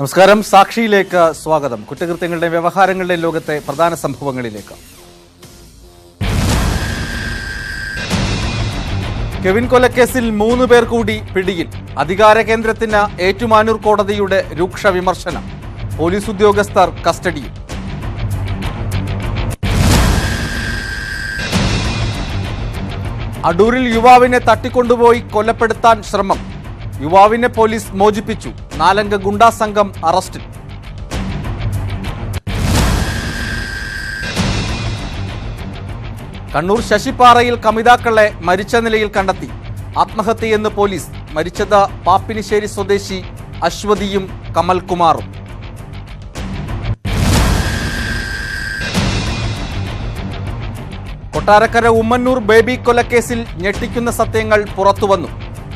നമസ്കാരം. സാക്ഷിയിലേക്ക് സ്വാഗതം. കുറ്റകൃത്യങ്ങളുടെ വ്യവഹാരങ്ങളുടെ ലോകത്തെ പ്രധാന സംഭവങ്ങളിലേക്ക്. കെവിൻ കൊലക്കേസിൽ മൂന്ന് പേർ കൂടി പിടിയിൽ. അധികാര കേന്ദ്രത്തിന് ഏറ്റുമാനൂർ കോടതിയുടെ രൂക്ഷ വിമർശനം. പോലീസ് ഉദ്യോഗസ്ഥർ കസ്റ്റഡിയിൽ. അടൂരിൽ യുവാവിനെ തട്ടിക്കൊണ്ടുപോയി കൊലപ്പെടുത്താൻ ശ്രമം. യുവാവിനെ പോലീസ് മോചിപ്പിച്ചു. നാലംഗ ഗുണ്ടാ സംഘം അറസ്റ്റിൽ. കണ്ണൂർ ശശിപ്പാറയിൽ കമിതാക്കളെ മരിച്ച നിലയിൽ കണ്ടെത്തി. ആത്മഹത്യയെന്ന് പോലീസ് മരിച്ചത് പാപ്പിനിശ്ശേരി സ്വദേശി അശ്വതിയും കമൽകുമാറും. കൊട്ടാരക്കര ഉമ്മന്നൂർ ബേബി കൊലക്കേസിൽ ഞെട്ടിക്കുന്ന സത്യങ്ങൾ പുറത്തുവന്നു.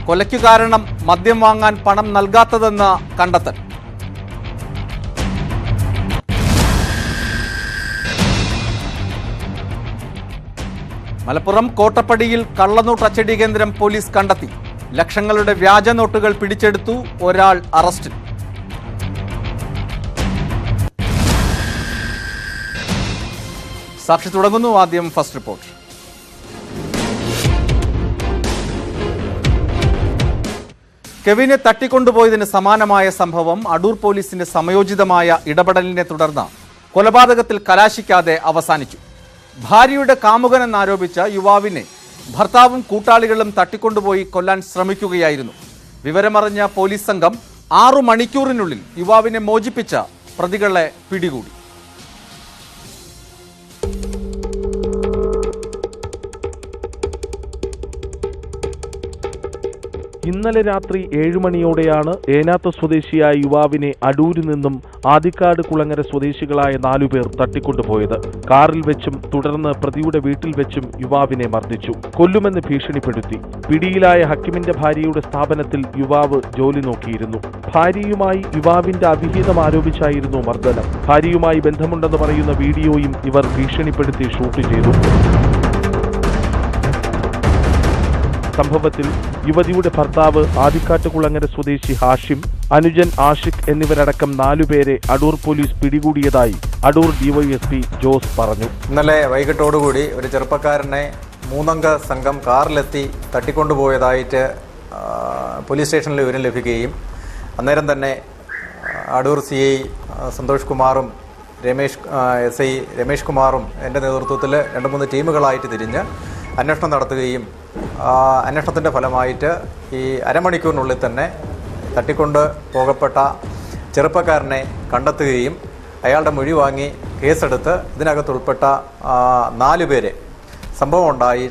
കൊലയ്ക്കു കാരണം മദ്യം വാങ്ങാൻ പണം നൽകാത്തതെന്ന് കണ്ടെത്തൽ. മലപ്പുറം കോട്ടപ്പടിയിൽ കള്ളനോട്ട് അച്ചടി കേന്ദ്രം പോലീസ് കണ്ടെത്തി. ലക്ഷങ്ങളുടെ വ്യാജ നോട്ടുകൾ പിടിച്ചെടുത്തു ഒരാൾ അറസ്റ്റിൽ. സാക്ഷി തുടങ്ങുന്നു ആദ്യം ഫസ്റ്റ് റിപ്പോർട്ട്. കെവിനെ തട്ടിക്കൊണ്ടുപോയതിന് സമാനമായ സംഭവം അടൂർ പോലീസിന്റെ സമയോചിതമായ ഇടപെടലിനെ തുടർന്ന് കൊലപാതകത്തിൽ കലാശിക്കാതെ അവസാനിച്ചു. ഭാര്യയുടെ കാമുകനെന്നാരോപിച്ച യുവാവിനെ ഭർത്താവും കൂട്ടാളികളും തട്ടിക്കൊണ്ടുപോയി കൊല്ലാൻ ശ്രമിക്കുകയായിരുന്നു. വിവരമറിഞ്ഞ പോലീസ് സംഘം ആറു മണിക്കൂറിനുള്ളിൽ യുവാവിനെ മോചിപ്പിച്ച പ്രതികളെ പിടികൂടി. ഇന്നലെ രാത്രി ഏഴു മണിയോടെയാണ് ഏനാത്ത സ്വദേശിയായ യുവാവിനെ അടൂരിൽ നിന്നും ആദിക്കാട് കുളങ്ങര സ്വദേശികളായ നാലുപേർ തട്ടിക്കൊണ്ടുപോയത്. കാറിൽ വെച്ചും തുടർന്ന് പ്രതിയുടെ വീട്ടിൽ വെച്ചും യുവാവിനെ മർദ്ദിച്ചു. കൊല്ലുമെന്ന് ഭീഷണിപ്പെടുത്തി. പിടിയിലായ ഹക്കിമിന്റെ ഭാര്യയുടെ സ്ഥാപനത്തിൽ യുവാവ് ജോലി നോക്കിയിരുന്നു. ഭാര്യയുമായി യുവാവിന്റെ അവിഹിതം ആരോപിച്ചായിരുന്നു മർദ്ദനം. ഭാര്യയുമായി ബന്ധമുണ്ടെന്ന് പറയുന്ന വീഡിയോയും ഇവർ ഭീഷണിപ്പെടുത്തി ഷൂട്ട് ചെയ്തു. സംഭവത്തിൽ യുവതിയുടെ ഭർത്താവ് ആദിക്കാട്ടുകുളങ്ങര സ്വദേശി ഹാഷിം അനുജൻ ആഷിഖ് എന്നിവരടക്കം നാലുപേരെ അടൂർ പോലീസ് പിടികൂടിയതായി അടൂർ ഡിവൈഎസ്പി ജോസ് പറഞ്ഞു. ഇന്നലെ വൈകിട്ടോടുകൂടി ഒരു ചെറുപ്പക്കാരനെ മൂന്നംഗ സംഘം കാറിലെത്തി തട്ടിക്കൊണ്ടുപോയതായിട്ട് പോലീസ് സ്റ്റേഷനിൽ വിവരം ലഭിക്കുകയും അന്നേരം തന്നെ അടൂർ സി ഐ സന്തോഷ് കുമാറും രമേഷ് എസ് ഐ രമേഷ് കുമാറും എന്റെ നേതൃത്വത്തിൽ രണ്ട് മൂന്ന് ടീമുകളായിട്ട് തിരിഞ്ഞ് അന്വേഷണം നടത്തുകയും അന്വേഷണത്തിന്റെ ഫലമായിട്ട് ഈ അരമണിക്കൂറിനുള്ളിൽ തന്നെ തട്ടിക്കൊണ്ട് പോകപ്പെട്ട ചെറുപ്പക്കാരനെ കണ്ടെത്തുകയും അയാളുടെ മൊഴി വാങ്ങി കേസെടുത്ത് ഇതിനകത്ത് ഉൾപ്പെട്ട നാല് പേരെ സംഭവം ഉണ്ടായി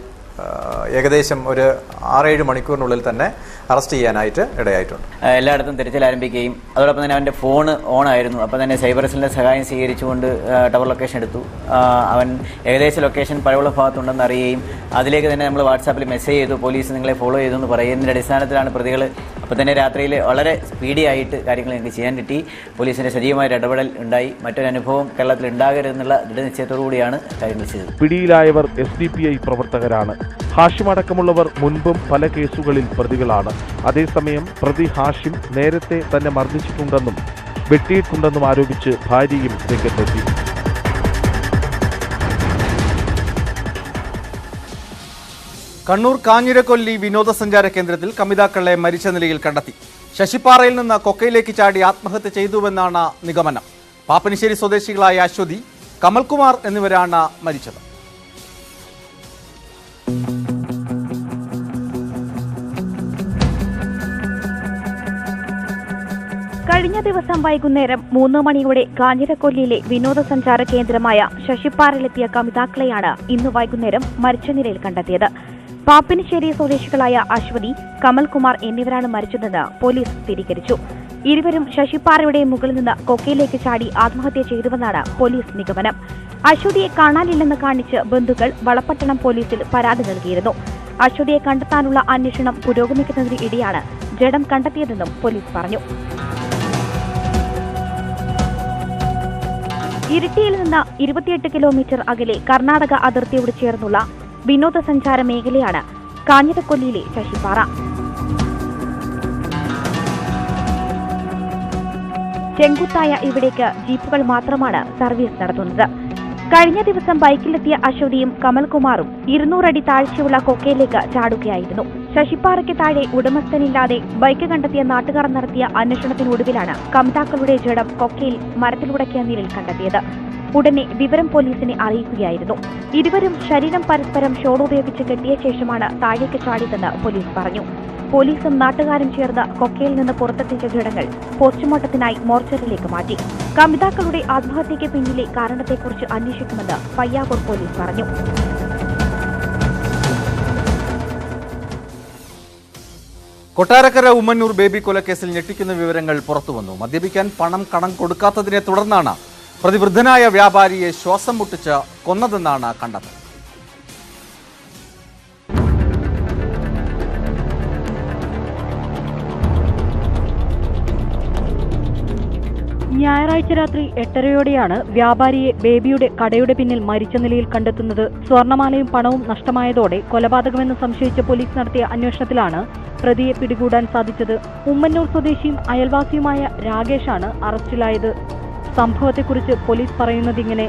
ഏകദേശം ഒരു ആറേഴ് മണിക്കൂറിനുള്ളിൽ തന്നെ അറസ്റ്റ് ചെയ്യാനായിട്ട് ഇടയായിട്ടുണ്ട്. എല്ലായിടത്തും തിരച്ചിൽ ആരംഭിക്കുകയും അതോടൊപ്പം തന്നെ അവന്റെ ഫോൺ ഓൺ ആയിരുന്നു അപ്പോൾ തന്നെ സൈബർ സെല്ലിന്റെ സഹായം സ്വീകരിച്ചുകൊണ്ട് ടവർ ലൊക്കേഷൻ എടുത്തു. അവൻ ഏകദേശ ലൊക്കേഷൻ പഴവുള്ള ഭാഗത്തുണ്ടെന്ന് അറിയുകയും അതിലേക്ക് തന്നെ നമ്മൾ വാട്സാപ്പിൽ മെസ്സേജ് ചെയ്തു. പോലീസ് നിങ്ങളെ ഫോളോ ചെയ്തു എന്ന് പറയുന്നതിന്റെ അടിസ്ഥാനത്തിലാണ് പ്രതികൾ അപ്പോൾ തന്നെ രാത്രിയിൽ വളരെ സ്പീഡി ആയിട്ട് കാര്യങ്ങൾ എനിക്ക് ചെയ്യാൻ കിട്ടി. പോലീസിന്റെ സജീവമായ ഇടപെടൽ ഉണ്ടായി. മറ്റൊരു അനുഭവം കേരളത്തിൽ ഉണ്ടാകരുതെന്നുള്ള ദൃഢനിശ്ചയത്തോടു കൂടിയാണ് കാര്യങ്ങൾ ചെയ്തത്. പിടിയിലായവർ എസ് ഡി പി ഐ പ്രവർത്തകരാണ്. ഹാഷിം അടക്കമുള്ളവർ മുൻപും പല കേസുകളിൽ പ്രതികളാണ്. അതേസമയം പ്രതി ഹാഷിം നേരത്തെ തന്നെ മർദ്ദിച്ചിട്ടുണ്ടെന്നും വെട്ടിയിട്ടുണ്ടെന്നും ആരോപിച്ച് ഭാര്യയും രംഗത്തെത്തി. കണ്ണൂർ കാഞ്ഞിരക്കൊല്ലി വിനോദസഞ്ചാര കേന്ദ്രത്തിൽ കമിതാക്കളെ മരിച്ച നിലയിൽ കണ്ടെത്തി. ശശിപ്പാറയിൽ നിന്ന് കൊക്കയിലേക്ക് ചാടി ആത്മഹത്യ ചെയ്തുവെന്നാണ് നിഗമനം. പാപ്പനിശ്ശേരി സ്വദേശികളായ അശ്വതി കമൽകുമാർ എന്നിവരാണ് മരിച്ചത്. ദിവസം വൈകുന്നേരം മൂന്ന് മണിയോടെ കാഞ്ഞിരക്കൊല്ലിയിലെ വിനോദസഞ്ചാര കേന്ദ്രമായ ശശിപ്പാറയിലെത്തിയ കമിതാക്കളെയാണ് ഇന്ന് വൈകുന്നേരം മരിച്ച നിലയിൽ കണ്ടെത്തിയത്. പാപ്പിനിശ്ശേരി സ്വദേശികളായ അശ്വതി കമൽകുമാർ എന്നിവരാണ് മരിച്ചതെന്ന് പോലീസ് സ്ഥിരീകരിച്ചു. ഇരുവരും ശശിപ്പാറയുടെ മുകളിൽ നിന്ന് കൊക്കയിലേക്ക് ചാടി ആത്മഹത്യ ചെയ്തുവെന്നാണ് പോലീസ് നിഗമനം. അശ്വതിയെ കാണാനില്ലെന്ന് കാണിച്ച് ബന്ധുക്കൾ വളപട്ടണം പോലീസിൽ പരാതി നൽകിയിരുന്നു. അശ്വതിയെ കണ്ടെത്താനുള്ള അന്വേഷണം പുരോഗമിക്കുന്നതിനിടെയാണ് ജഡം കണ്ടെത്തിയതെന്നും പോലീസ് പറഞ്ഞു. ഇരിട്ടിയിൽ നിന്ന് ഇരുപത്തിയെട്ട് കിലോമീറ്റർ അകലെ കർണാടക അതിർത്തിയോട് ചേർന്നുള്ള വിനോദസഞ്ചാര മേഖലയാണ് കാഞ്ഞിരക്കൊല്ലിയിലെ ശശിപ്പാറ ചെങ്കുത്തായ ഇവിടേക്ക് ജീപ്പുകൾ മാത്രമാണ് സർവീസ് നടത്തുന്നത്. കഴിഞ്ഞ ദിവസം ബൈക്കിലെത്തിയ അശ്വതിയും കമൽകുമാറും ഇരുന്നൂറടി താഴ്ചയുള്ള കൊക്കയിലേക്ക് ചാടുകയായിരുന്നു. ശശിപ്പാറയ്ക്ക് താഴെ ഉടമസ്ഥനില്ലാതെ ബൈക്ക് കണ്ടെത്തിയ നാട്ടുകാർ നടത്തിയ അന്വേഷണത്തിനൊടുവിലാണ് കമിതാക്കളുടെ ജഡം കൊക്കയിൽ മരത്തിലുടക്കിയ നിലയിൽ കണ്ടെത്തിയത്. ഉടനെ വിവരം പോലീസിനെ അറിയിക്കുകയായിരുന്നു. ഇരുവരും ശരീരം പരസ്പരം ഷോളുപയോഗിച്ച് കെട്ടിയ ശേഷമാണ് താഴേക്ക് ചാടിയതെന്ന് പോലീസ് പറഞ്ഞു. പോലീസും നാട്ടുകാരും ചേർന്ന് കൊക്കയിൽ നിന്ന് പുറത്തെത്തിച്ച ജഡങ്ങൾ പോസ്റ്റ്മോർട്ടത്തിനായി മോർച്ചറിയിലേക്ക് മാറ്റി. കമിതാക്കളുടെ ആത്മഹത്യയ്ക്ക് പിന്നിലെ കാരണത്തെക്കുറിച്ച് അന്വേഷിക്കുമെന്ന് പയ്യാവൂർ പോലീസ് പറഞ്ഞു. കൊട്ടാരക്കര ഉമ്മന്നൂർ ബേബി കൊലക്കേസിൽ ഞെട്ടിക്കുന്ന വിവരങ്ങൾ പുറത്തുവന്നു. മദ്യപിക്കാൻ പണം കടം കൊടുക്കാത്തതിനെ തുടർന്നാണ് പ്രതിവൃദ്ധനായ വ്യാപാരിയെ ശ്വാസം മുട്ടിച്ച് കൊന്നതെന്നാണ് കണ്ടെത്തൽ. ഞായറാഴ്ച രാത്രി എട്ടരയോടെയാണ് വ്യാപാരിയെ ബേബിയുടെ കടയുടെ പിന്നിൽ മരിച്ച നിലയിൽ കണ്ടെത്തുന്നത്. സ്വർണമാലയും പണവും നഷ്ടമായതോടെ കൊലപാതകമെന്ന് സംശയിച്ച പോലീസ് നടത്തിയ അന്വേഷണത്തിലാണ് പ്രതിയെ പിടികൂടാൻ സാധിച്ചത്. ഉമ്മന്നൂർ സ്വദേശിയും അയൽവാസിയുമായ രാകേഷാണ് അറസ്റ്റിലായത്. സംഭവത്തെക്കുറിച്ച് പോലീസ് പറയുന്നതിങ്ങനെ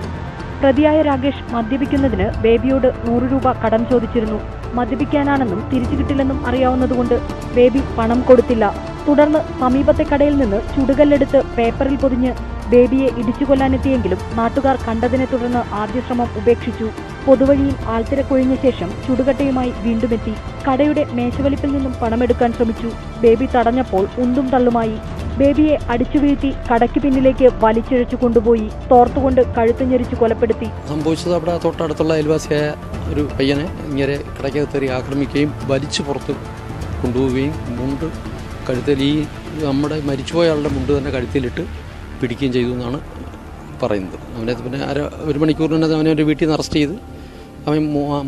പ്രതിയായ രാകേഷ് മദ്യപിക്കുന്നതിന് ബേബിയോട് നൂറ് രൂപ കടം ചോദിച്ചിരുന്നു. മദ്യപിക്കാനാണെന്നും തിരിച്ചു കിട്ടില്ലെന്നും അറിയാവുന്നതുകൊണ്ട് ബേബി പണം കൊടുത്തില്ല. തുടർന്ന് സമീപത്തെ കടയിൽ നിന്ന് ചുടുകല്ലെടുത്ത് പേപ്പറിൽ പൊതിഞ്ഞ് ബേബിയെ ഇടിച്ചു കൊല്ലാനെത്തിയെങ്കിലും നാട്ടുകാർ കണ്ടതിനെ തുടർന്ന് ആദ്യ ശ്രമം ഉപേക്ഷിച്ചു. പൊതുവഴിയിൽ ആൾത്തിരക്കൊഴിഞ്ഞ ശേഷം ചുടുകട്ടയുമായി വീണ്ടുമെത്തി കടയുടെ മേശവലിപ്പിൽ നിന്നും പണമെടുക്കാൻ ശ്രമിച്ചു. ബേബി തടഞ്ഞപ്പോൾ ഉന്തും തള്ളുമായി. ബേബിയെ അടിച്ചു വീഴ്ത്തി കടയ്ക്ക് പിന്നിലേക്ക് വലിച്ചിഴച്ചു കൊണ്ടുപോയി. തോർത്തുകൊണ്ട് കഴുത്ത് ഞെരിച്ചു കൊലപ്പെടുത്തി. സംഭവിച്ചത് അവിടെ തൊട്ടടുത്തുള്ള അയൽവാസിയായ ഒരു പയ്യനെ ഇങ്ങനെ കടയ്ക്കകത്തേറി ആക്രമിക്കുകയും വലിച്ചു പുറത്ത് കൊണ്ടുപോവുകയും മുണ്ട് കഴുത്തിൽ ഈ നമ്മുടെ മരിച്ചുപോയ ആളുടെ മുണ്ട് തന്നെ കഴുത്തിലിട്ട് പിടിക്കുകയും ചെയ്തു എന്നാണ് പറയുന്നത്. അവനെ പിന്നെ അര ഒരു മണിക്കൂറിനകത്ത് അവനെ ഒരു വീട്ടിൽ നിന്ന് അറസ്റ്റ് ചെയ്ത് അവൻ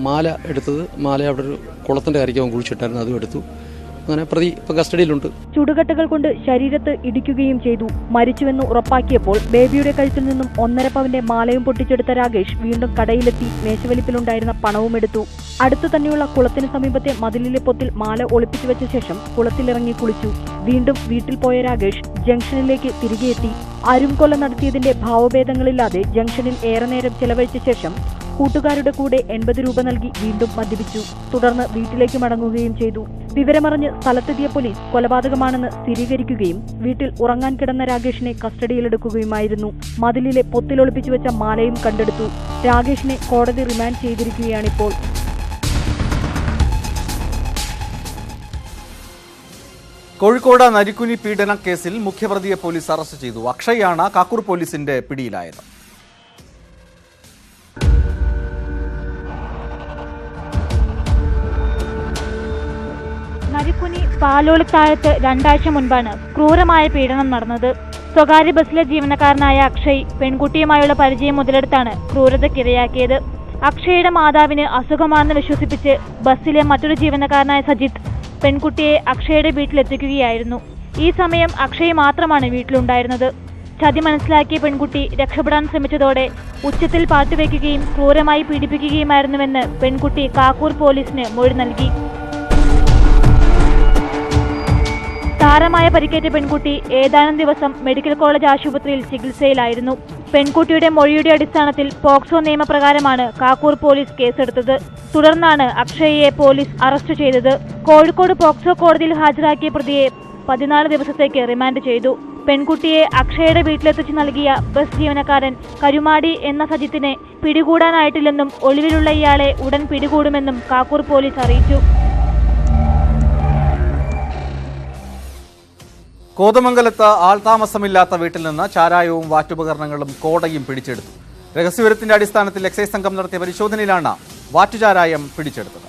മാല എടുത്തത് മാല അവിടെ ഒരു കുളത്തിന്റെ കരയ്ക്ക് അവൻ കുഴിച്ചിട്ടായിരുന്നു അതും എടുത്തു. അങ്ങനെ പ്രതി കസ്റ്റഡിയിലുണ്ട്. ചുടുകട്ടകൾ കൊണ്ട് ശരീരത്ത് ഇടിക്കുകയും ചെയ്തു. മരിച്ചുവെന്ന് ഉറപ്പാക്കിയപ്പോൾ ബേബിയുടെ കഴുത്തിൽ നിന്നും ഒന്നര പവന്റെ മാലയും പൊട്ടിച്ചെടുത്ത രാകേഷ് വീണ്ടും കടയിലെത്തി മേശവലിപ്പിലുണ്ടായിരുന്ന പണവും എടുത്തു. അടുത്തു തന്നെയുള്ള കുളത്തിന് സമീപത്തെ മതിലിലെ പൊത്തിൽ മാല ഒളിപ്പിച്ചു വെച്ച ശേഷം കുളത്തിലിറങ്ങി കുളിച്ചു. വീണ്ടും വീട്ടിൽ പോയ രാകേഷ് ജംഗ്ഷനിലേക്ക് തിരികെ എത്തി അരുംകൊല നടത്തിയതിന്റെ ഭാവഭേദങ്ങളില്ലാതെ ജംഗ്ഷനിൽ ഏറെ നേരം ചെലവഴിച്ച ശേഷം കൂട്ടുകാരുടെ കൂടെ എൺപത് രൂപ നൽകി വീണ്ടും മദ്യപിച്ചു. തുടർന്ന് വീട്ടിലേക്ക് മടങ്ങുകയും ചെയ്തു. വിവരമറിഞ്ഞ് സ്ഥലത്തെത്തിയ പോലീസ് കൊലപാതകമാണെന്ന് സ്ഥിരീകരിക്കുകയും വീട്ടിൽ ഉറങ്ങാൻ കിടന്ന രാകേഷിനെ കസ്റ്റഡിയിലെടുക്കുകയുമായിരുന്നു. മതിലിലെ പൊത്തിലൊളിപ്പിച്ചു വെച്ച മാലയും കണ്ടെടുത്തു. രാകേഷിനെ കോടതി റിമാൻഡ് ചെയ്തിരിക്കുകയാണിപ്പോൾ. കോഴിക്കോട് നരിക്കുനി പീഡന കേസിൽ മുഖ്യപ്രതിയെ പോലീസ് അറസ്റ്റ് ചെയ്തു. അക്ഷയാണ് കാക്കൂർ പോലീസിന്റെ പിടിയിലായത്. നരിക്കുനി പാലോളിത്താഴത്ത് രണ്ടാഴ്ച മുൻപാണ് ക്രൂരമായ പീഡനം നടന്നത്. സ്വകാര്യ ബസ്സിലെ ജീവനക്കാരനായ അക്ഷയ് പെൺകുട്ടിയുമായുള്ള പരിചയം മുതലെടുത്താണ് ക്രൂരതയ്ക്കിരയാക്കിയത്. അക്ഷയുടെ മാതാവിന് അസുഖമാണെന്ന് വിശ്വസിപ്പിച്ച് ബസ്സിലെ മറ്റൊരു ജീവനക്കാരനായ സജിത്ത് പെൺകുട്ടിയെ അക്ഷയുടെ വീട്ടിലെത്തിക്കുകയായിരുന്നു. ഈ സമയം അക്ഷയ് മാത്രമാണ് വീട്ടിലുണ്ടായിരുന്നത്. ചതി മനസ്സിലാക്കിയ പെൺകുട്ടി രക്ഷപ്പെടാൻ ശ്രമിച്ചതോടെ ഉച്ചത്തിൽ പാട്ടുവെക്കുകയും ക്രൂരമായി പീഡിപ്പിക്കുകയുമായിരുന്നുവെന്ന് പെൺകുട്ടി കാക്കൂർ പോലീസിന് മൊഴി നൽകി. സാരമായ പരിക്കേറ്റ പെൺകുട്ടി ഏതാനും ദിവസം മെഡിക്കൽ കോളേജ് ആശുപത്രിയിൽ ചികിത്സയിലായിരുന്നു. പെൺകുട്ടിയുടെ മൊഴിയുടെ അടിസ്ഥാനത്തിൽ പോക്സോ നിയമപ്രകാരമാണ് കാക്കൂർ പോലീസ് കേസെടുത്തത്. തുടർന്നാണ് അക്ഷയയെ പോലീസ് അറസ്റ്റ് ചെയ്തത്. കോഴിക്കോട് പോക്സോ കോടതിയിൽ ഹാജരാക്കിയ പ്രതിയെ പതിനാല് ദിവസത്തേക്ക് റിമാൻഡ് ചെയ്തു. പെൺകുട്ടിയെ അക്ഷയയുടെ വീട്ടിലെത്തിച്ച് നൽകിയ ബസ് ജീവനക്കാരൻ കരുമാടി എന്ന സജിത്തിനെ പിടികൂടാനായിട്ടില്ലെന്നും ഒളിവിലുള്ള ഇയാളെ ഉടൻ പിടികൂടുമെന്നും കാക്കൂർ പോലീസ് അറിയിച്ചു. കോതമംഗലത്ത് ആൾതാമസമില്ലാത്ത വീട്ടിൽ നിന്ന് ചാരായവും വാറ്റുപകരണങ്ങളും കോടയും പിടിച്ചെടുത്തു. രഹസ്യവിവരത്തിന്റെ അടിസ്ഥാനത്തിൽ എക്സൈസ് സംഘം നടത്തിയ പരിശോധനയിലാണ് വാറ്റുചാരായം പിടിച്ചെടുത്തത്.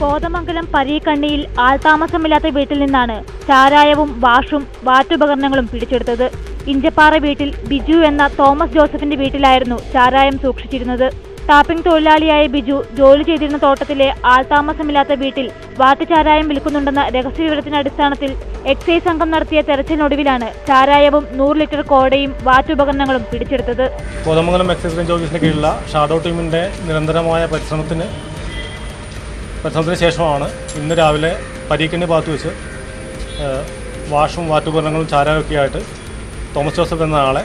കോതമംഗലം പരീക്കണ്ണിയിൽ ആൾതാമസമില്ലാത്ത വീട്ടിൽ നിന്നാണ് ചാരായവും വാഷും വാറ്റുപകരണങ്ങളും പിടിച്ചെടുത്തത്. ഇഞ്ചപ്പാറ വീട്ടിൽ ബിജു എന്ന തോമസ് ജോസഫിന്റെ വീട്ടിലായിരുന്നു ചാരായം സൂക്ഷിച്ചിരുന്നത്. ടാപ്പിംഗ് തൊഴിലാളിയായ ബിജു ജോലി ചെയ്തിരുന്ന തോട്ടത്തിലെ ആൾതാമസമില്ലാത്ത വീട്ടിൽ വാട്ടുചാരായം വിൽക്കുന്നുണ്ടെന്ന രഹസ്യവിവരത്തിന്റെ അടിസ്ഥാനത്തിൽ എക്സൈസ് സംഘം നടത്തിയ തെരച്ചിലിനൊടുവിലാണ് ചാരായവും നൂറ് ലിറ്റർ കോടയും വാറ്റുപകരണങ്ങളും പിടിച്ചെടുത്തത്. കോതമംഗലം എക്സൈസ് റേഞ്ച് ഓഫീസിന് കീഴിലുള്ള ഷാഡോ ടീമിന്റെ നിരന്തരമായ പരിശ്രമത്തിന് പരിശ്രമത്തിന് ശേഷമാണ് ഇന്ന് രാവിലെ പരീക്കണ്ണി ഭാഗത്ത് വെച്ച് വാഷും വാറ്റുപകരണങ്ങളും ചാരമൊക്കെ ആയിട്ട് തോമസ് ജോസഫ് എന്ന ആളെ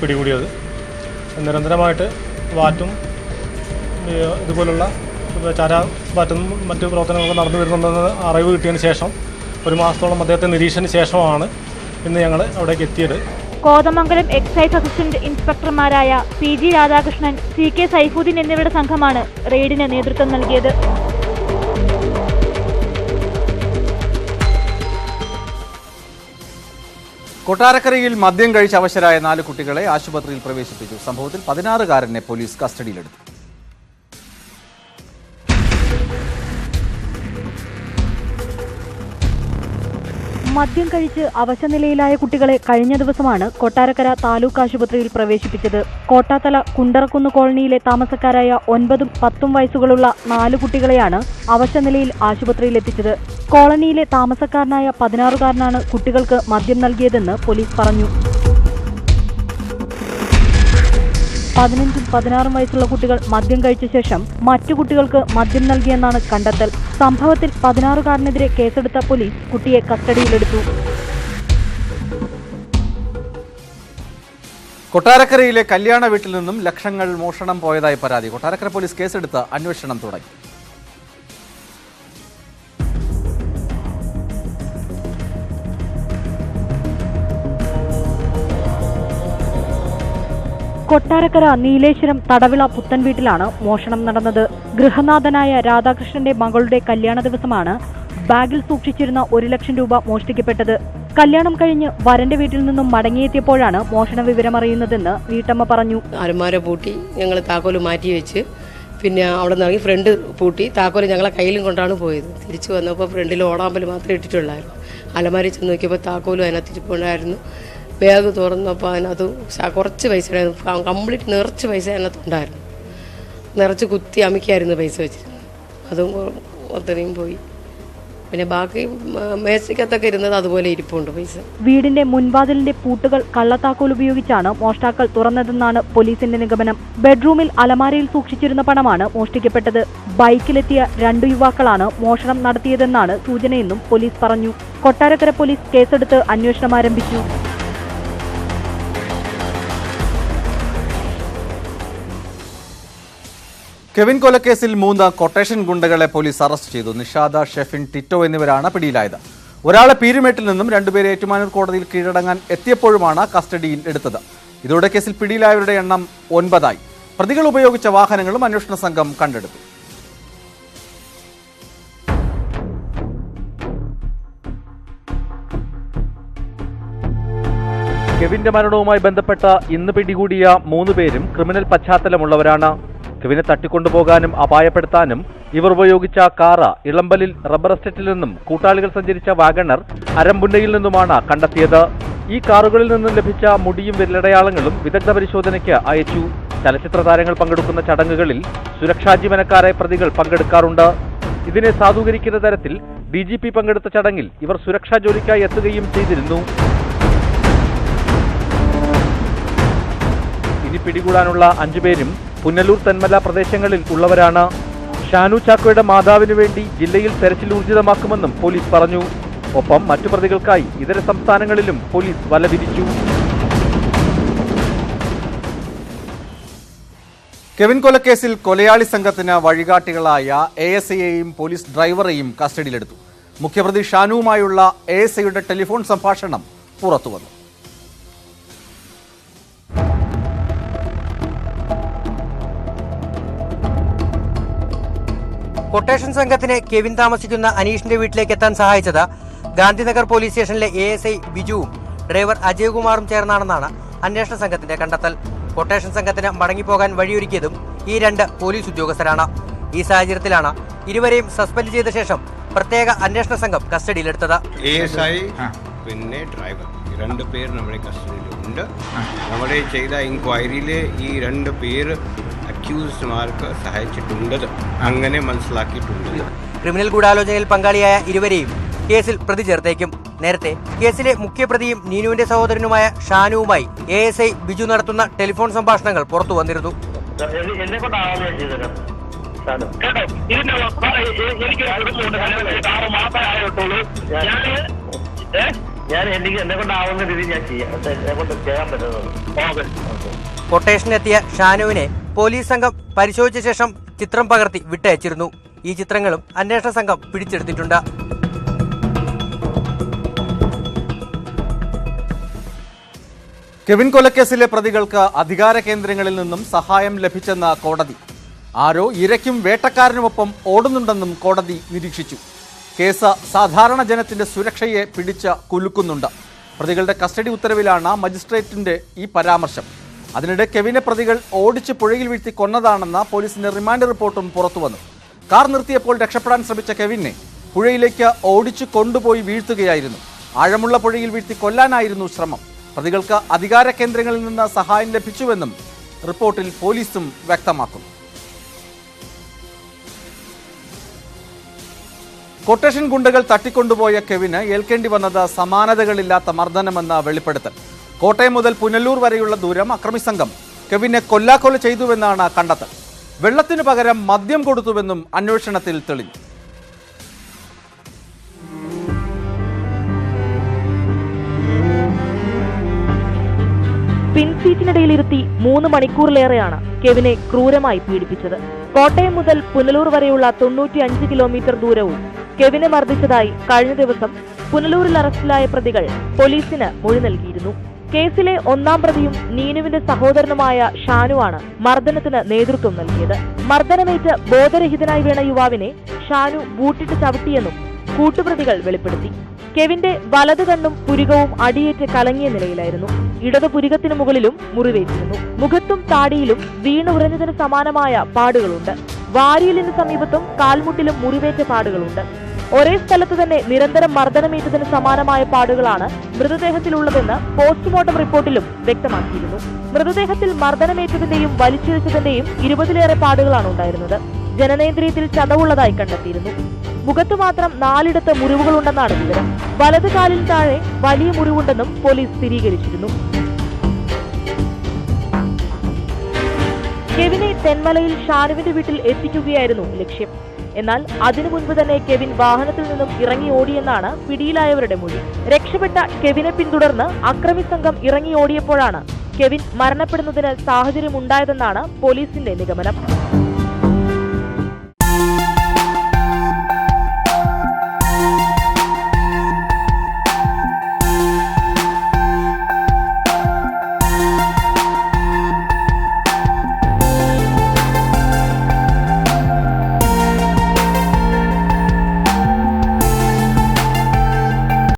പിടികൂടിയത്. നിരന്തരമായിട്ട് വാറ്റും ഇതുപോലുള്ള ചര വാറ്റും മറ്റു പ്രവർത്തനങ്ങളൊക്കെ നടന്നു വരുന്നുണ്ടെന്ന് അറിവ് കിട്ടിയതിന് ശേഷം ഒരു മാസത്തോളം അദ്ദേഹത്തെ നിരീക്ഷണ ശേഷമാണ് ഇന്ന് ഞങ്ങൾ അവിടേക്ക് എത്തിയത്. Kothamangalam excise assistant ഇൻസ്പെക്ടർമാരായ P G Radhakrishnan C K Saifuddin എന്നിവരുടെ സംഘമാണ് റെയ്ഡിന് നേതൃത്വം നൽകിയത്. കൊട്ടാരക്കരയിൽ മദ്യം കഴിച്ച് അവശരായ നാല് കുട്ടികളെ ആശുപത്രിയിൽ പ്രവേശിപ്പിച്ചു. സംഭവത്തിൽ പതിനാറുകാരനെ പോലീസ് കസ്റ്റഡിയിലെടുത്തു. മദ്യം കഴിച്ച് അവശനിലയിലായ കുട്ടികളെ കഴിഞ്ഞ ദിവസമാണ് കൊട്ടാരക്കര താലൂക്ക് ആശുപത്രിയിൽ പ്രവേശിപ്പിച്ചത്. കോട്ടാത്തല കുണ്ടറക്കുന്ന് കോളനിയിലെ താമസക്കാരായ ഒൻപതും പത്തും വയസ്സുകളുള്ള നാല് കുട്ടികളെയാണ് അവശനിലയിൽ ആശുപത്രിയിൽ എത്തിച്ചത്. കോളനിയിലെ താമസക്കാരനായ പതിനാറുകാരനാണ് കുട്ടികൾക്ക് മദ്യം നൽകിയതെന്ന് പോലീസ് പറഞ്ഞു. പതിനഞ്ചും പതിനാറും വയസ്സുള്ള കുട്ടികൾ മദ്യം കഴിച്ച ശേഷം മറ്റു കുട്ടികൾക്ക് മദ്യം നൽകിയെന്നാണ് കണ്ടെത്തൽ. സംഭവത്തിൽ പതിനാറുകാരനെതിരെ കേസെടുത്ത പോലീസ് കുട്ടിയെ കസ്റ്റഡിയിലെടുത്തു. കൊട്ടാരക്കരയിലെ കല്യാണ വീട്ടിൽ നിന്നും ലക്ഷങ്ങൾ മോഷണം പോയതായി പരാതി. കൊട്ടാരക്കര പോലീസ് കേസെടുത്ത് അന്വേഷണം തുടങ്ങി. കൊട്ടാരക്കര നീലേശ്വരം തടവിള പുത്തൻ വീട്ടിലാണ് മോഷണം നടന്നത്. ഗൃഹനാഥനായ രാധാകൃഷ്ണന്റെ മകളുടെ കല്യാണ ദിവസമാണ് ബാഗിൽ സൂക്ഷിച്ചിരുന്ന ഒരു ലക്ഷം രൂപ മോഷ്ടിക്കപ്പെട്ടത്. കല്യാണം കഴിഞ്ഞ് വരന്റെ വീട്ടിൽ നിന്നും മടങ്ങിയെത്തിയപ്പോഴാണ് മോഷണ വിവരം അറിയുന്നതെന്ന് വീട്ടമ്മ പറഞ്ഞു. അലമാര പൂട്ടി ഞങ്ങൾ താക്കോൽ മാറ്റി വെച്ച് പിന്നെ അവിടെ നിന്ന് ഇറങ്ങി ഫ്രണ്ട് പൂട്ടി. താക്കോൽ ഞങ്ങളെ കയ്യിലും കൊണ്ടാണ് പോയത്. തിരിച്ചു വന്നപ്പോൾ ഫ്രണ്ടിൽ ഓടാമ്പൽ മാത്രമേ ഇട്ടിട്ടുള്ളായിരുന്നു. അലമാരി ചെന്ന് നോക്കിയപ്പോൾ താക്കോലും അതിനകത്ത് ഇരിപ്പുണ്ടായിരുന്നു ബാഗ് തുറന്നപ്പോൾ അതിനകത്ത് കുറച്ച് പൈസ കംപ്ലീറ്റ് നിറച്ച് പൈസ അതിനകത്ത് ഉണ്ടായിരുന്നു. നിറച്ച് കുത്തി അമിക്കായിരുന്നു പൈസ വെച്ചിരുന്നത്. അതും അത്രയും പോയി. പിന്നെ ബാക്കി മേശയ്ക്കകത്തൊക്കെ ഇരുന്നത് അതുപോലെ ഇരിപ്പുണ്ട് പൈസ. വീടിന്റെ മുൻവാതിലിന്റെ പൂട്ടുകൾ കള്ളത്താക്കോൽ ഉപയോഗിച്ചാണ് മോഷ്ടാക്കൾ തുറന്നതെന്നാണ് പോലീസിന്റെ നിഗമനം. ബെഡ്റൂമിൽ അലമാരയിൽ സൂക്ഷിച്ചിരുന്ന പണമാണ് മോഷ്ടിക്കപ്പെട്ടത്. ബൈക്കിലെത്തിയ രണ്ടു യുവാക്കളാണ് മോഷണം നടത്തിയതെന്നാണ് സൂചനയെന്നും പോലീസ് പറഞ്ഞു. കൊട്ടാരക്കര പോലീസ് കേസെടുത്ത് അന്വേഷണം ആരംഭിച്ചു. കെവിൻ കൊലക്കേസിൽ മൂന്ന് കൊട്ടേഷൻ ഗുണ്ടകളെ പോലീസ് അറസ്റ്റ് ചെയ്തു. നിഷാദ ഷെഫിൻ ടിറ്റോ എന്നിവരാണ് പിടിയിലായത്. ഒരാളെ പീരുമേട്ടിൽ നിന്നും രണ്ടുപേരെ ഏറ്റുമാനൂർ കോടതിയിൽ കീഴടങ്ങാൻ എത്തിയപ്പോഴുമാണ് കസ്റ്റഡിയിൽ എടുത്തത്. ഇതോടെ കേസിൽ പിടിയിലായവരുടെ എണ്ണം ഒൻപതായി. പ്രതികൾ ഉപയോഗിച്ച വാഹനങ്ങളും അന്വേഷണ സംഘം കണ്ടെടുത്തു. കെവിന്റെ മരണവുമായി ബന്ധപ്പെട്ട ഇന്ന് പിടികൂടിയ മൂന്ന് പേരും ക്രിമിനൽ പശ്ചാത്തലമുള്ളവരാണ്. കെവിനെ തട്ടിക്കൊണ്ടുപോകാനും അപായപ്പെടുത്താനും ഇവർ ഉപയോഗിച്ച കാറ ഇളമ്പലിൽ റബ്ബർ എസ്റ്റേറ്റിൽ നിന്നും കൂട്ടാളികൾ സഞ്ചരിച്ച വാഗണർ അരമ്പുന്നയിൽ നിന്നുമാണ് കണ്ടെത്തിയത്. ഈ കാറുകളിൽ നിന്നും ലഭിച്ച മുടിയും വിരലടയാളങ്ങളും വിദഗ്ധ പരിശോധനയ്ക്ക് അയച്ചു. ചലച്ചിത്ര താരങ്ങൾ പങ്കെടുക്കുന്ന ചടങ്ങുകളിൽ സുരക്ഷാ ജീവനക്കാരെ പ്രതികൾ പങ്കെടുക്കാറുണ്ട്. ഇതിനെ സാധൂകരിക്കുന്ന തരത്തിൽ ഡി ജി പി പങ്കെടുത്ത ചടങ്ങിൽ ഇവർ സുരക്ഷാ ജോലിക്കായി എത്തുകയും ചെയ്തിരുന്നു. ഇനി പിടികൂടാനുള്ള അഞ്ചുപേരും പുനലൂർ തെന്മല പ്രദേശങ്ങളിൽ ഉള്ളവരാണ്. ഷാനു ചാക്കോയുടെ മാതാവിനു വേണ്ടി ജില്ലയിൽ തെരച്ചിൽ ഊർജിതമാക്കുമെന്നും പോലീസ് പറഞ്ഞു. ഒപ്പം മറ്റു പ്രതികൾക്കായി ഇതര സംസ്ഥാനങ്ങളിലും പോലീസ് വല വിരിച്ചു. കെവിൻ കൊലക്കേസിൽ കൊലയാളി സംഘത്തിന് വഴികാട്ടികളായ എ എസ് ഐയെയും പോലീസ് ഡ്രൈവറെയും കസ്റ്റഡിയിലെടുത്തു. മുഖ്യപ്രതി ഷാനുവുമായുള്ള എ എസ് ഐയുടെ ടെലിഫോൺ സംഭാഷണം പുറത്തുവന്നു. കൊട്ടേഷൻ സംഘത്തിന് കെവിൻ താമസിക്കുന്ന അനീഷിന്റെ വീട്ടിലേക്ക് എത്താൻ സഹായിച്ചത് ഗാന്ധിനഗർ പോലീസ് സ്റ്റേഷനിലെ എ എസ് ഐ ബിജുവും ഡ്രൈവർ അജയകുമാറും ചേർന്നാണെന്നാണ് അന്വേഷണ സംഘത്തിന്റെ കണ്ടെത്തൽ. കൊട്ടേഷൻ സംഘത്തിന് മടങ്ങിപ്പോകാൻ വഴിയൊരുക്കിയതും ഈ രണ്ട് പോലീസ് ഉദ്യോഗസ്ഥരാണ്. ഈ സാഹചര്യത്തിലാണ് ഇരുവരെയും സസ്പെൻഡ് ചെയ്ത ശേഷം പ്രത്യേക അന്വേഷണ സംഘം കസ്റ്റഡിയിലെടുത്തത്. പിന്നെ ഡ്രൈവർ. രണ്ട് പേര് നമ്മുടെ കസ്റ്റഡിയിലുണ്ട്. നമ്മുടെ ചെയ്ത ഇൻക്വയറിയിൽ ഈ രണ്ട് പേര് അക്യൂസ്ഡ്മാർക്ക് സഹായിച്ചിട്ടുണ്ട് അങ്ങനെ മനസ്സിലാക്കിയിട്ടുണ്ട് ക്രിമിനൽ ഗൂഢാലോചനയിൽ പങ്കാളിയായ ഇരുവരെയും കേസിൽ പ്രതി ചേർത്തേക്കും. നേരത്തെ കേസിലെ മുഖ്യപ്രതിയും നീനുവിന്റെ സഹോദരനുമായ ഷാനുവുമായി എ എസ് ഐ ബിജു നടത്തുന്ന ടെലിഫോൺ സംഭാഷണങ്ങൾ പുറത്തു വന്നിരുന്നു. ഞാൻ ഞാൻ എനിക്ക് എന്നെ കൊണ്ടാവുന്ന രീതി ഞാൻ ചെയ്യാം. എന്നെ കൊണ്ട് ചെയ്യാൻ പറ്റുന്നത് കൊട്ടേഷനെത്തിയ ഷാനുവിനെ പോലീസ് സംഘം പരിശോധിച്ച ശേഷം ചിത്രം പകർത്തി വിട്ടയച്ചിരുന്നു. ഈ ചിത്രങ്ങളും അന്വേഷണ സംഘം പിടിച്ചെടുത്തിട്ടുണ്ട്. കെവിൻ കൊലക്കേസിലെ പ്രതികൾക്ക് അധികാര കേന്ദ്രങ്ങളിൽ നിന്നും സഹായം ലഭിച്ചെന്ന കോടതി. ആരോ ഇരയ്ക്കും വേട്ടക്കാരനുമൊപ്പം ഓടുന്നുണ്ടെന്നും കോടതി നിരീക്ഷിച്ചു. കേസ് സാധാരണ ജനത്തിന്റെ സുരക്ഷയെ പിടിച്ച് കുലുക്കുന്നുണ്ട്. പ്രതികളുടെ കസ്റ്റഡി ഉത്തരവിലാണ് മജിസ്ട്രേറ്റിന്റെ ഈ പരാമർശം. അതിനിടെ കെവിനെ പ്രതികൾ ഓടിച്ച് പുഴയിൽ വീഴ്ത്തി കൊന്നതാണെന്ന പോലീസിന്റെ റിമാൻഡ് റിപ്പോർട്ടും പുറത്തുവന്നു. കാർ നിർത്തിയപ്പോൾ രക്ഷപ്പെടാൻ ശ്രമിച്ച കെവിനെ പുഴയിലേക്ക് ഓടിച്ചു കൊണ്ടുപോയി വീഴ്ത്തുകയായിരുന്നു. ആഴമുള്ള പുഴയിൽ വീഴ്ത്തി കൊല്ലാനായിരുന്നു ശ്രമം. പ്രതികൾക്ക് അധികാര കേന്ദ്രങ്ങളിൽ നിന്ന് സഹായം ലഭിച്ചുവെന്നും റിപ്പോർട്ടിൽ പോലീസും വ്യക്തമാക്കുന്നു. കൊട്ടേഷൻ ഗുണ്ടകൾ തട്ടിക്കൊണ്ടുപോയ കെവിന് ഏൽക്കേണ്ടി വന്നത് സമാനതകളില്ലാത്ത മർദ്ദനമെന്ന വെളിപ്പെടുത്തൽ. കോട്ടയം മുതൽ പുനലൂർ വരെയുള്ള ദൂരം അക്രമി സംഘം കെവിനെ കൊല്ലാക്കൊല ചെയ്തുവെന്നാണ് കണ്ടെത്തൽ. വെള്ളത്തിനു പകരം മദ്യം കൊടുത്തുവെന്നും അന്വേഷണത്തിൽ തെളിഞ്ഞു. പിൻസീറ്റിനിടയിലിരുത്തി മൂന്ന് മണിക്കൂറിലേറെയാണ് കെവിനെ ക്രൂരമായി പീഡിപ്പിച്ചത്. കോട്ടയം മുതൽ പുനലൂർ വരെയുള്ള തൊണ്ണൂറ്റി അഞ്ച് കിലോമീറ്റർ ദൂരവും കെവിനെ മർദ്ദിച്ചതായി കഴിഞ്ഞ ദിവസം പുനലൂരിൽ അറസ്റ്റിലായ പ്രതികൾ പോലീസിന് മൊഴി നൽകിയിരുന്നു. കേസിലെ ഒന്നാം പ്രതിയും നീനുവിന്റെ സഹോദരനുമായ ഷാനുവാണ് മർദ്ദനത്തിന് നേതൃത്വം നൽകിയത്. മർദ്ദനമേറ്റ് ബോധരഹിതനായി വീണ യുവാവിനെ ഷാനു ബൂട്ടിട്ട് ചവിട്ടിയെന്നും കൂട്ടുപ്രതികൾ വെളിപ്പെടുത്തി. കെവിന്റെ വലതു കണ്ണും പുരികവും അടിയേറ്റ് കലങ്ങിയ നിലയിലായിരുന്നു. ഇടതു പുരികത്തിനു മുകളിലും മുറിവേറ്റിരുന്നു. മുഖത്തും താടിയിലും വീണുറഞ്ഞതിന് സമാനമായ പാടുകളുണ്ട്. വാരിയലിന് സമീപത്തും കാൽമുട്ടിലും മുറിവേറ്റ പാടുകളുണ്ട്. ഒരേ സ്ഥലത്ത് തന്നെ നിരന്തരം മർദ്ദനമേറ്റതിന് സമാനമായ പാടുകളാണ് മൃതദേഹത്തിലുള്ളതെന്ന് പോസ്റ്റ്മോർട്ടം റിപ്പോർട്ടിലും വ്യക്തമാക്കിയിരുന്നു. മൃതദേഹത്തിൽ മർദ്ദനമേറ്റതിന്റെയും വലിച്ചിഴച്ചതിന്റെയും ഇരുപതിലേറെ പാടുകളാണ് ഉണ്ടായിരുന്നത്. ജനനേന്ദ്രിയത്തിൽ ചതവുള്ളതായി കണ്ടെത്തിയിരുന്നു. മുഖത്ത് മാത്രം നാലിടത്ത് മുറിവുകളുണ്ടെന്നാണ് വിവരം. വലത് കാലിൽ താഴെ വലിയ മുറിവുണ്ടെന്നും പോലീസ് സ്ഥിരീകരിച്ചിരുന്നു. കെവിനെ തെന്മലയിൽ ഷാനുവിന്റെ വീട്ടിൽ എത്തിക്കുകയായിരുന്നു ലക്ഷ്യം. എന്നാൽ അതിനു മുൻപ് തന്നെ കെവിൻ വാഹനത്തിൽ നിന്നും ഇറങ്ങി ഓടിയെന്നാണ് പിടിയിലായവരുടെ മൊഴി. രക്ഷപ്പെട്ട കെവിനെ പിന്തുടർന്ന് അക്രമി സംഘം ഇറങ്ങി ഓടിയപ്പോഴാണ് കെവിൻ മരണപ്പെടുന്നതിന് സാഹചര്യമുണ്ടായതെന്നാണ് പോലീസിന്റെ നിഗമനം.